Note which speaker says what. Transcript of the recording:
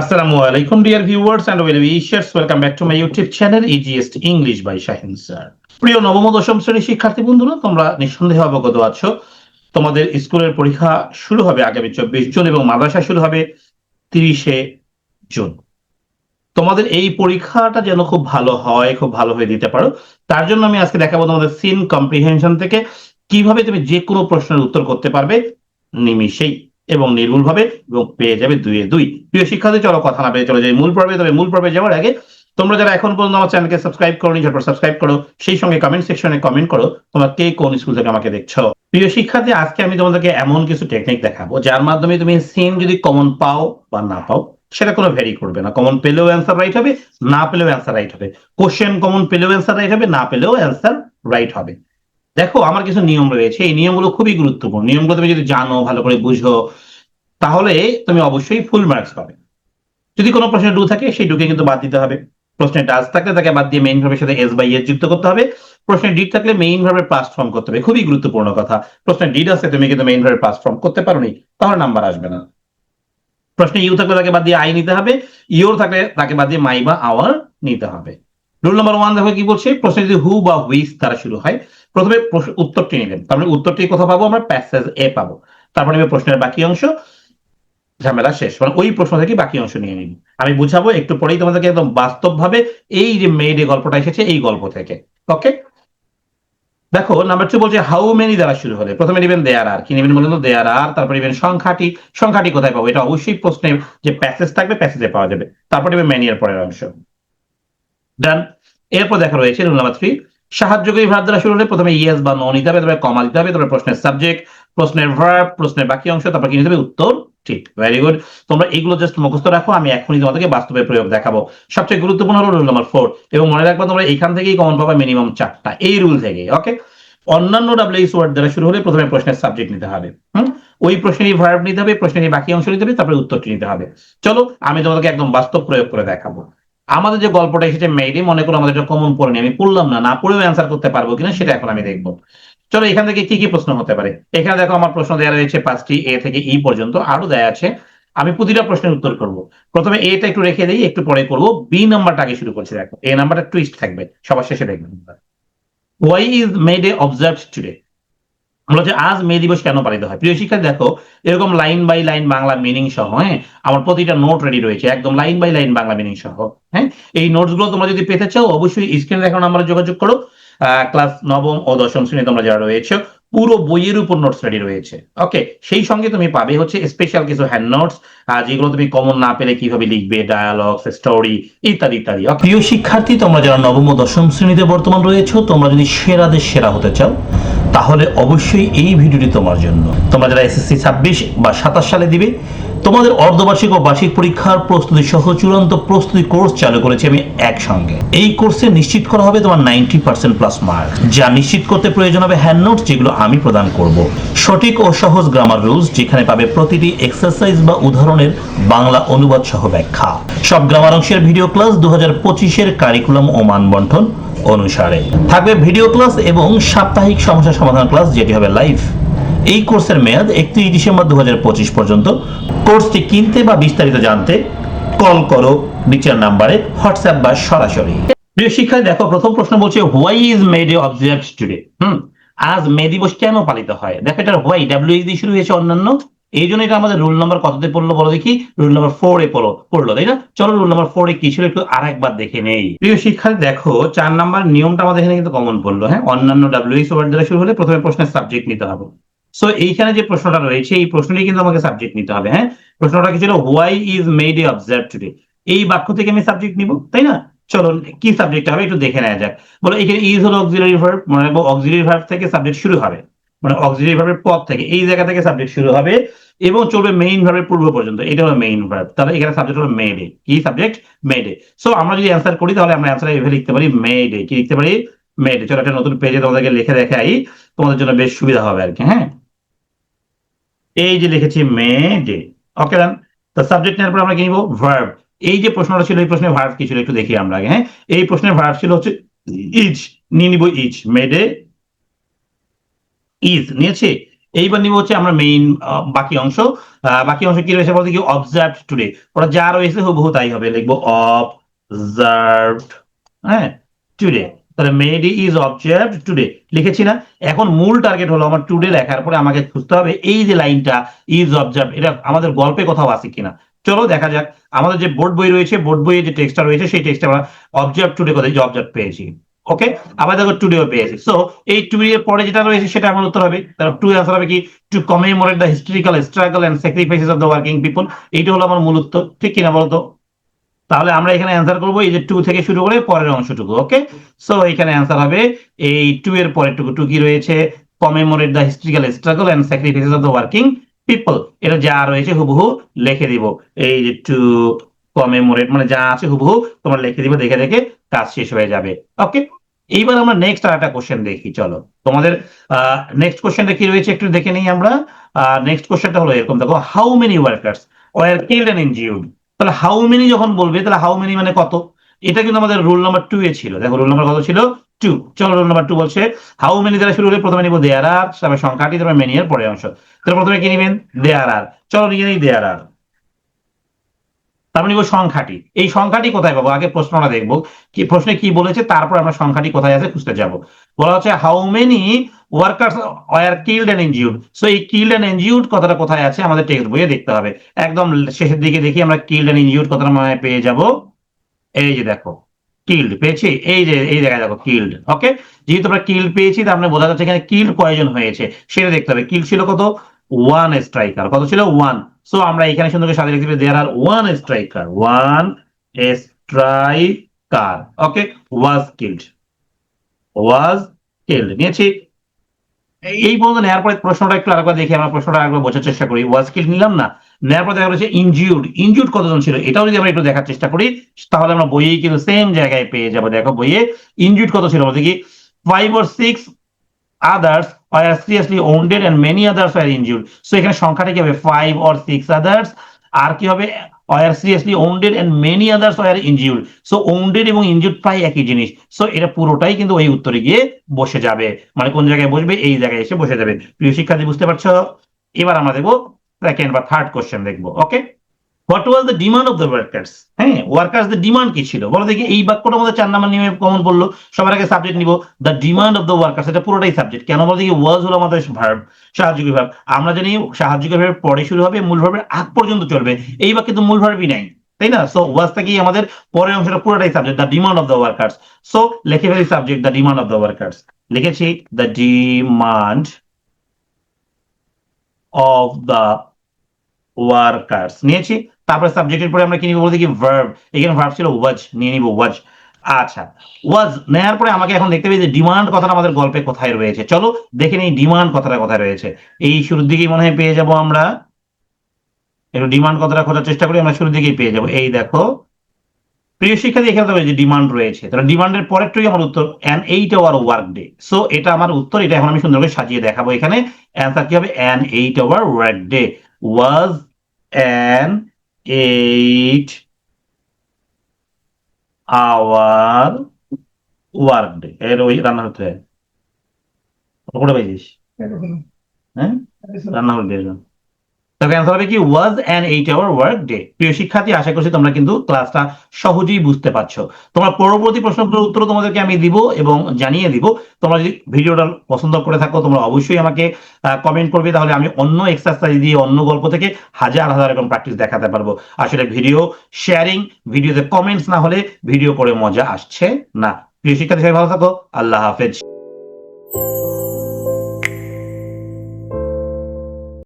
Speaker 1: Assalamu আলাইকুম, dear viewers and well wishers. Welcome back to my YouTube channel EGS English by Shahin sir. প্রিয় নবম দশম শ্রেণির শিক্ষার্থী বন্ধুরা, তোমরা নিঃসন্দেহে অবগত আছো তোমাদের স্কুলের পরীক্ষা শুরু হবে আগামী চব্বিশ জুন এবং মাদ্রাসা শুরু হবে তিরিশে জুন তোমাদের এই পরীক্ষাটা যেন খুব ভালো হয়, খুব ভালো হয়ে দিতে পারো তার জন্য আমি আজকে দেখাবো তোমাদের সিন কম্প্রিহেনশন থেকে কীভাবে তুমি যে কোনো প্রশ্নের উত্তর করতে পারবে, নিমিষেই এবং নির্ভুলভাবে এবং পেয়ে যাবে দুয়ে দুই। প্রিয় শিক্ষার্থী, চলো কথা না পেয়ে চলে যাই মূল পর্বে। তবে মূল পর্বে যাওয়ার আগে তোমরা যারা এখন পর্যন্ত আমার চ্যানেলকে সাবস্ক্রাইব করো ঝটপট সাবস্ক্রাইব করো। সেই সঙ্গে কমেন্ট সেকশনে কমেন্ট করো, তোমরা কে কোন স্কুল থেকে আমাকে দেখছ? প্রিয় শিক্ষার্থী, আজকে আমি তোমাদেরকে এমন কিছু টেকনিক দেখাবো, যার মাধ্যমে তুমি সেম যদি কমন পাও বা না পাও, সেটা কোনো ভ্যারি করবে না। কমন পেলেও অ্যান্সার রাইট হবে, না পেলেও অ্যান্সার রাইট হবে। কোশ্চেন কমন পেলেও অ্যান্সার রাইট হবে, না পেলেও অ্যান্সার রাইট হবে। দেখো, আমার কিছু নিয়ম রয়েছে। এই নিয়মগুলো খুবই গুরুত্বপূর্ণ। নিয়মগুলো তুমি যদি জানো, ভালো করে বুঝো, তাহলে তুমি অবশ্যই ফুল মার্কস পাবে। যদি কোনো প্রশ্নে ডু থাকে, সেই ডুকে কিন্তু বাদ দিতে হবে। প্রশ্নে ডাস থাকলে তাকে বাদ দিয়ে মেইন ভার্বের সাথে এস বাই এস যুক্ত করতে হবে। প্রশ্নে ডিড থাকলে মেইন ভার্বের পাস্ট ফর্ম করতে হবে। খুবই গুরুত্বপূর্ণ কথা। প্রশ্নে ডিড আছে, তুমি কিন্তু মেইন ভার্বের পাস্ট ফর্ম করতে পারো নি তাহলে নাম্বার আসবে না। প্রশ্নে ইউ থাকলে তাকে বাদ দিয়ে আই নিতে হবে। ইউর থাকলে তাকে বাদ দিয়ে মাই বা আওয়ার নিতে হবে। রুল নাম্বার ওয়ান দেখো কি বলছে? প্রশ্নে যদি হু বা হুইস দ্বারা শুরু হয়। প্রথমে উত্তরটি নিলেন তারপরে মানে উত্তরটি কোথাও পাবো? আমরা প্যাসেজ এ পাবো। তারপরে নেবে প্রশ্নের বাকি অংশ। ঝামেলা শেষ। মানে ওই প্রশ্ন থেকে বাকি অংশ নিয়ে নিন আমি বুঝাবো, একটু পরেই তোমাদেরকে একদম বাস্তব ভাবে এই যে মেয়েডে গল্পটা এসেছে, এই গল্প থেকে। ওকে দেখো নাম্বার টু বলছে হাউ মেনি দ্বারা শুরু হলে? প্রথমে নেবেন দেয়ার আর কি নেবেন বলুন দেয়ার আর তারপর নেবেন সংখ্যাটি। সংখ্যাটি কোথায় পাবো? এটা অবশ্যই প্রশ্নে যে প্যাসেজ থাকবে প্যাসেজে পাওয়া যাবে। তারপর নেবে এর পরের অংশ। ডান এরপর দেখা রয়েছে রুল নাম্বার থ্রি সাহায্যকারী ভাব দ্বারা শুরু হলে প্রথমে ইয়েস বা নো নিতে হবে, তারপরে কমা দিতে হবে, তারপরে প্রশ্নের সাবজেক্ট প্রশ্নের ভার্ব প্রশ্নের বাকি অংশ, তারপর কি হবে? উত্তর, ঠিক ভেরি গুড তোমরা এগুলো জাস্ট মুখস্থ রাখো, আমি এখনই তোমাদেরকে বাস্তবে প্রয়োগ দেখাবো। সবচেয়ে গুরুত্বপূর্ণ হলো রুল নাম্বার ফোর এবং মনে রাখবা তোমরা এখান থেকেই কমন পাবা মিনিমাম চারটা, এই রুল থেকে ওকে অন্যান্য ডাব্লিউএস ওয়ার্ড দ্বারা শুরু হলে প্রথমে প্রশ্নের সাবজেক্ট নিতে হবে ওই প্রশ্নেরই ভার্ব নিতে হবে প্রশ্নের বাকি অংশ নিতে হবে, তারপরে উত্তরটি নিতে হবে। চলো, আমি তোমাদেরকে একদম বাস্তব প্রয়োগ করে দেখাবো। আমাদের যে গল্পটা এসেছে মেয়েডে মনে করো আমাদের কমন পড়েনি, আমি পড়লাম না না পড়েও অ্যান্সার করতে পারব কিনা সেটা এখন আমি দেখব। চলো এখান থেকে কি কি প্রশ্ন হতে পারে? এখানে দেখো আমার প্রশ্ন দেওয়া রয়েছে পাঁচটি, এ থেকে ই পর্যন্ত, আরও দেয়া আছে। আমি প্রতিটা প্রশ্নের উত্তর করব। প্রথমে এটা একটু রেখে দিই, একটু পরে করব। বি নাম্বারটা আগে শুরু করছি, দেখো। এ নাম্বারটা টুইস্ট থাকবে, সবার শেষে দেখবেন why is made a observe today আমরা হচ্ছে আজ মে দিবস কেন পালিত হয়? প্রিয় শিক্ষার্থী, দেখো, এরকম line by line Bangla meaning সহ হ্যাঁ আমার প্রতিটা নোট রেডি রয়েছে। একদম line by line Bangla meaning সহ হ্যাঁ? এই নোটসগুলো তোমরা যদি পেতে চাও, অবশ্যই স্ক্রিনে দেখানো নাম্বারে যোগাযোগ করো। ক্লাস নবম ও দশম শ্রেণি তোমরা যারা রয়েছে, পুরো বইয়ের উপর নোটস রেডি রয়েছে। ওকে সেই সঙ্গে তুমি পাবে হচ্ছে স্পেশাল কিছু হ্যান্ড নোটস যেগুলো তুমি কমন না পেলে কীভাবে লিখবে ডায়ালগস স্টোরি ইত্যাদি ইত্যাদি। প্রিয় শিক্ষার্থী, তোমরা যারা নবম ও দশম শ্রেণীতে বর্তমান রয়েছে, তোমরা যদি সেরাদের সেরা হতে চাও তাহলে অবশ্যই এই ভিডিওটি তোমার জন্য। তোমরা যারা এসএসসি ছাব্বিশ বা সাতাশ সালে দিবে, তোমাদের অর্ধবার্ষিক ও বার্ষিক পরীক্ষার প্রস্তুতি সহ চূড়ান্ত প্রস্তুতি কোর্স চালু করেছি আমি একসঙ্গে। এই কোর্সে নিশ্চিত করা হবে তোমার নাইনটি পার্সেন্ট প্লাস মার্ক যা নিশ্চিত করতে প্রয়োজন হবে হ্যান্ড নোটস যেগুলো আমি প্রদান করব। সঠিক ও সহজ গ্রামার রুলস যেখানে পাবে প্রতিটি এক্সারসাইজ বা উদাহরণের বাংলা অনুবাদ সহ ব্যাখ্যা। সব গ্রামার অংশের ভিডিও ক্লাস দু হাজার পঁচিশের কারিকুলাম ও মানবন্ঠন অনুসারে। থাকবে ভিডিও ক্লাস এবং সাপ্তাহিক সমস্যা সমাধান ক্লাস, যেটি হবে লাইভ। এই কোর্সের মেয়াদ একত্রিশ ডিসেম্বর দু পর্যন্ত। কোর্সটি কিনতে বা বিস্তারিত জানতে কল করো নিচের নাম্বারে, হোয়াটসঅ্যাপ বা সরাসরি। প্রিয় শিক্ষার্থী, দেখো, প্রথম প্রশ্ন বলছে why is made a observe today হুম, আজ মে দিবস কেন পালিত হয়? দেখো, এটার হোয়াই ডাব্লিউ দিয়ে শুরু হয়েছে অন্যান্য। এই জন্য এটা আমাদের রুল নাম্বার কততে পড়ল বলো দেখি? রুল নাম্বার ফোর এ পড়ল পড়ল, তাই না? চলো রুল নাম্বার ফোর এ কি ছিল একটু আর একবার দেখে নেই। প্রিয় শিক্ষার্থী, দেখো, চার নাম্বার নিয়মটা আমাদের এখানে কিন্তু কমন পড়ল হ্যাঁ? অন্যান্য ডাব্লিউএস ওয়ার্ড দ্বারা শুরু হলে প্রথমে প্রশ্নের সাবজেক্ট নিতে হবে। সো এইখানে যে প্রশ্নটা রয়েছে, এই প্রশ্নটি কিন্তু আমাকে সাবজেক্ট নিতে হবে হ্যাঁ? প্রশ্নটা কি ছিল why is made a observe today এই বাক্য থেকে আমি সাবজেক্ট নিব, তাই না? চলো, কি সাবজেক্ট হবে একটু দেখে নেওয়া যাক। বলো, এখানে ইজ হলো অক্সিলারি ভার্ব মনে রাখব অক্সিলারি ভার্ব থেকে সাবজেক্ট শুরু হবে। মানে অক্সিলারি ভার্বের পদ থেকে। এই জায়গা থেকে সাবজেক্ট শুরু হবে এবং চলবে মেইন ভার্বের পূর্ব পর্যন্ত। এটা হলো মেইন ভার্ব তাহলে এখানে সাবজেক্ট হলো মেডে কি সাবজেক্ট মেডে সো আমরা যদি অ্যান্সার করি, তাহলে আমরা অ্যান্সার এভাবে লিখতে পারি মেডে কি লিখতে পারি? মেডে চলো একটা নতুন পেজে তোমাদেরকে লিখে দেখাই। তোমাদের জন্য বেশ সুবিধা হবে আর কি হ্যাঁ? এই যে লিখেছি মে ডে ওকে রান তো সাবজেক্ট নেওয়ার পর আমরা কি নিব? ভার্ব এই যে প্রশ্নটা ছিল, এই প্রশ্নের ভার্ব কি ছিল? একটু দেখি আমরা হ্যাঁ? এই প্রশ্নের ভার্ব ছিল হচ্ছে ইজ নিয়ে নিব ইজ মে ডে ইজ নিয়েছি। এইবার নিব হচ্ছে আমরা মেইন বাকি অংশ। বাকি অংশ কি রয়েছে বলতে কি? অবজার্ভ টুডে ওরা যা রয়েছে হুবহু তাই হবে। লিখব অবজার্ভড হ্যাঁ? টুডে তাহলে মেডি ইজ অবজার্ভ টুডে লিখেছি না। এখন মূল টার্গেট হলো আমার টুডে লেখার পরে আমাকে খুঁজতে হবে এই যে লাইনটা ইজ অবজার্ভ এটা আমাদের গল্পে কোথাও আছে কিনা। চলো দেখা যাক। আমাদের যে বোর্ড বই রয়েছে বোর্ড বইয়ে যে টেক্সটটা রয়েছে, সেই টেক্সটটা আমরা অবজার্ভ টুডে কোথায়? যে অবজার্ভ পেয়েছি। ওকে আবার দেখো টুডেও পেয়েছি সো এই টু এর পরে যেটা রয়েছে, সেটা আমার উত্তর হবে। তাহলে টু অ্যান্সার হবে কি? To commemorate the historical struggle and sacrifices of the working people এইটা হলো আমার মূল উত্তর। ঠিক কিনা বলতো? তাহলে আমরা এখানে অ্যান্সার করব এই যে টু থেকে শুরু করে পরের অংশটুকু ওকে সো এখানে অ্যান্সার হবে এই টু এর পরেরটুকু। টু কি রয়েছে? Commemorate the historical struggle and sacrifices of the working people এটা যা রয়েছে হুবহু লিখে দিব। এই যে টু কমেমোরেট মানে যা আছে হুবহু তোমরা লিখে দিবে, দেখে দেখে কাজ শেষ হয়ে যাবে। ওকে এইবার আমরা নেক্সট আর একটা কোশ্চেন দেখি, চলো। তোমাদের নেক্সট কোশ্চেনটা কি রয়েছে একটু দেখে নিই আমরা? নেক্সট কোশ্চেনটা হলো এরকম, দেখো how many workers were killed and injured তাহলে হাউ মেনি যখন বলবে, তাহলে হাউ মেনি মানে কত? এটা কিন্তু আমাদের রুল নাম্বার টু এ ছিল। দেখো রুল নাম্বার কত ছিল? টু চলো রুল নাম্বার টু বলছে হাউ মেনি দ্বারা শুরু হলে প্রথমে নিব দেয়ার আর তারপরে সংখ্যাটি, তারপরে মেনি এর পরের অংশ। তাহলে প্রথমে কি নিবেন? দেয়ার আর চলো, নিয়ে নিই দেয়ার আর তারপর নিব সংখ্যাটি। এই সংখ্যাটি কোথায় পাবো? আগে প্রশ্নটা দেখব। কি, প্রশ্নে কি বলেছে? তারপর আমরা সংখ্যাটি কোথায় আছে খুঁজতে যাব। বলা হচ্ছে how many workers were killed and injured so এই কিল্ড অ্যান্ড ইনজিউড কথাটা কোথায় আছে? আমাদের টেক্সট বইয়ে দেখতে হবে। একদম শেষের দিকে দেখি আমরা কিল্ড অ্যান্ড ইনজিউড কথাটা মনে পেয়ে যাব। এই যে দেখো কিল্ড পেয়েছি? এই যে, এই জায়গায় দেখো কিল্ড ওকে যেহেতু আমরা কিল্ড পেয়েছি, তার মানে বোঝা যাচ্ছে এখানে কিল্ড কয়জন হয়েছে। সেটা দেখতে হবে। কিল্ড ছিল কত? ওয়ান স্ট্রাইকার কত ছিল? ওয়ান সো আমরা এখানে সুন্দর সাজিয়ে লিখতে there are one striker one striker okay was killed was killed নিয়েছি। এই পর্যন্ত নেওয়ার পরে প্রশ্নটা একটু আরেকবার দেখি, আমরা প্রশ্নটা আরেকবার বোঝার চেষ্টা করি। ওয়াজ কিল্ড নিলাম না। নেওয়ার পর দেখা যাচ্ছে ইনজিউড ইনজিউড কতজন ছিল? এটাও যদি আমরা একটু দেখার চেষ্টা করি, তাহলে আমরা বইয়ে কিন্তু সেম জায়গায় পেয়ে যাব। দেখো বইয়ে ইনজিউড কত ছিল? বলতে কি five or six others are seriously wounded and many others were injured. So, এখানে সংখ্যাটা কি হবে? Five or six others are কি হবে? Are seriously wounded and many others were injured. So, wounded এবং injured প্রায় একই জিনিস। সো এটা পুরোটাই কিন্তু ওই উত্তরে গিয়ে বসে যাবে। মানে কোন জায়গায় বসবে? এই জায়গায় এসে বসে যাবে। প্রিয় শিক্ষার্থী, বুঝতে পারছ? এবার আমরা দেখব সেকেন্ড বা থার্ড কোশ্চেন দেখব। Okay what was the demand of the workers হ্যাঁ ওয়ার্কার্স দ্য ডিমান্ড কি ছিল? বলো দেখি, এই বাক্যটা আমাদের চার নাম্বার নিয়মে কমন বলল। সবার আগে সাবজেক্ট নিব। The demand of the workers এটা পুরোটাই সাবজেক্ট কেন বলো দেখি ওয়াজ হলো আমাদের ভার্ব সাহায্যকারী ভাব আমরা জানি সাহায্যকারী ভার্ব পরে শুরু হবে, মূল ভার্বের আগ পর্যন্ত চলবে। এই বাক্যে তো মূল ভার্বই নাই, তাই না? সো ওয়াজটা কি আমাদের পরের অংশটা পুরোটাই subject the demand of the workers so লিখে ফেলি subject the demand of the workers লিখেছি the demand of the workers নিয়েছি। তারপরে সাবজেক্টের পরে আমরা কি নিব বলতে কি? ভার্ব এখানে ভার্ব ছিল ওয়াজ নিয়ে নিব ওয়াজ আচ্ছা। ওয়াজ নেওয়ার পরে আমাকে এখন দেখতে পেয়েছি ডিমান্ড কথাটা আমাদের গল্পে কোথায় রয়েছে। চলো দেখে নিই ডিমান্ড কথাটা কোথায় রয়েছে। এই শুরুর দিকেই মনে হয় পেয়ে যাব আমরা। একটু ডিমান্ড কথাটা খোঁজার চেষ্টা করি, আমরা শুরুর দিকেই পেয়ে যাব। এই দেখো। প্রিয় শিক্ষার্থী, এখানে তো যে ডিমান্ড রয়েছে। তাহলে ডিমান্ডের পরেরটাই আমার উত্তর an eight hour work day so এটা আমার উত্তর, এটা এখন আমি সুন্দর করে সাজিয়ে দেখাবো এখানে। অ্যান্সার কি হবে? An eight hour work day was an eight hour work day এর ওই রান্না হতে হয় কোনটা পাইছিস? হ্যাঁ? রান্না হতে দিয়ে তবে অ্যান্সার হবে কি? Was an eight hour work day প্রিয় শিক্ষার্থী, আশা করছি তোমরা কিন্তু ক্লাসটা সহজেই বুঝতে পারছ। তোমরা পরবর্তী প্রশ্নগুলোর উত্তর তোমাদেরকে আমি দিব এবং জানিয়ে দিব। তোমরা যদি ভিডিওটা পছন্দ করে থাকো, তোমরা অবশ্যই আমাকে কমেন্ট করবে। তাহলে আমি অন্য এক্সারসাইজ দিয়ে অন্য গল্প থেকে হাজার হাজার এরকম প্র্যাকটিস দেখাতে পারব। আসলে ভিডিও শেয়ারিং ভিডিওতে কমেন্টস না হলে ভিডিও করে মজা আসছে না। প্রিয় শিক্ষার্থী, সবাই ভালো থাকো। আল্লাহ হাফেজ।